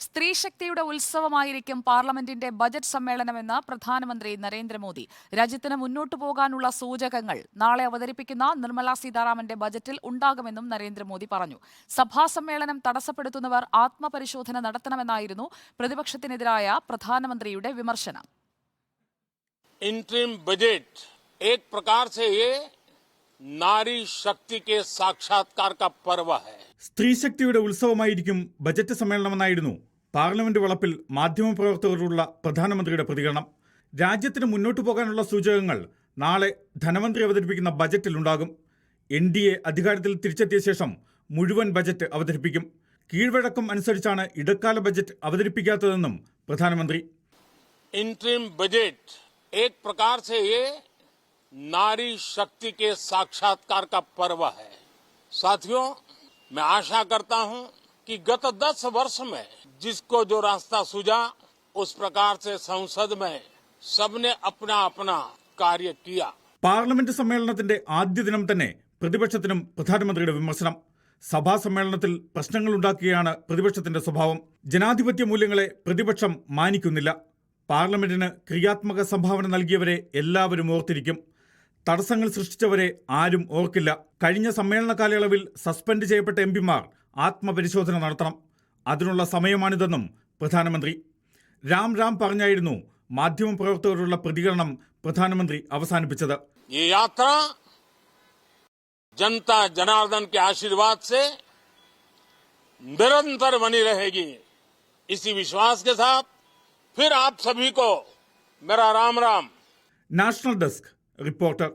സ്ത്രീശക്തിയുടെ ഉത്സവമായിരിക്കും പാർലമെന്റിന്റെ ബജറ്റ് സമ്മേളനമെന്ന് പ്രധാനമന്ത്രി നരേന്ദ്രമോദി രാജ്യത്തിന് മുന്നോട്ടു പോകാനുള്ള സൂചകങ്ങൾ നാളെ അവതരിപ്പിക്കുന്ന നിർമ്മലാ സീതാരാമന്റെ ബജറ്റിൽ ഉണ്ടാകുമെന്നും നരേന്ദ്രമോദി പറഞ്ഞു സഭാ സമ്മേളനം തടസ്സപ്പെടുത്തുന്നവർ ആത്മപരിശോധന നടത്തണമെന്നായിരുന്നു പ്രതിപക്ഷത്തിനെതിരായ പ്രധാനമന്ത്രിയുടെ വിമർശനം इंटरिम बजट एक प्रकार से ये नारी शक्ति के साक्षात्कार का पर्व है സ്ത്രീശക്തിയുടെ ഉത്സവമായിരിക്കും ബജറ്റ് സമ്മേളനമെന്നായിരുന്നു പാർലമെന്റ് വളപ്പിൽ മാധ്യമപ്രവർത്തകരോടുള്ള പ്രധാനമന്ത്രിയുടെ പ്രതികരണം രാജ്യത്തിന് മുന്നോട്ടു പോകാനുള്ള സൂചകങ്ങൾ നാളെ ധനമന്ത്രി അവതരിപ്പിക്കുന്ന ബജറ്റിലുണ്ടാകും എൻ ഡി എ അധികാരത്തിൽ തിരിച്ചെത്തിയ ശേഷം മുഴുവൻ ബജറ്റ് അവതരിപ്പിക്കും കീഴ്വഴക്കം അനുസരിച്ചാണ് ഇടക്കാല ബജറ്റ് അവതരിപ്പിക്കാത്തതെന്നും പ്രധാനമന്ത്രി इंटरिम बजट एक प्रकार से ये नारी शक्ति के साक्षात्कार का पर्व है साथियों मैं आशा करता हूं कि गत दस वर्ष में जिसको जो रास्ता सूझा उस प्रकार से संसद में सबने अपना अपना कार्य किया പാർലമെന്റ് സമ്മേളനത്തിന്റെ ആദ്യ ദിനം തന്നെ പ്രതിപക്ഷത്തിനും പ്രധാനമന്ത്രിയുടെ വിമർശനം സഭാ സമ്മേളനത്തിൽ പ്രശ്നങ്ങളുണ്ടാക്കുകയാണ് പ്രതിപക്ഷത്തിന്റെ സ്വഭാവം ജനാധിപത്യ മൂല്യങ്ങളെ പ്രതിപക്ഷം മാനിക്കുന്നില്ല പാർലമെന്റിന് ക്രിയാത്മക സംഭാവന നൽകിയവരെ എല്ലാവരും ഓർത്തിരിക്കും തടസ്സങ്ങൾ സൃഷ്ടിച്ചവരെ ആരും ഓർക്കില്ല കഴിഞ്ഞ സമ്മേളന കാലയളവിൽ സസ്പെൻഡ് ചെയ്യപ്പെട്ട എം പിമാർ ആത്മപരിശോധന നടത്തണം. അതിനുള്ള സമയമാണിതെന്നും പ്രധാനമന്ത്രി. രാം രാം പറഞ്ഞായിരുന്നു മാധ്യമപ്രവർത്തകരോടുള്ള പ്രതികരണം പ്രധാനമന്ത്രി അവസാനിപ്പിച്ചത്. ഈ യാത്ര ജനത ജനാർദ്ദൻ ആശീർവാദ നിരന്തര നിരന്തർ ബനി രഹേഗി ഇസി വിശ്വാസ് ഫിർ ആപ് സഭിക്കോ കോ. Ram Ram. National desk reporter.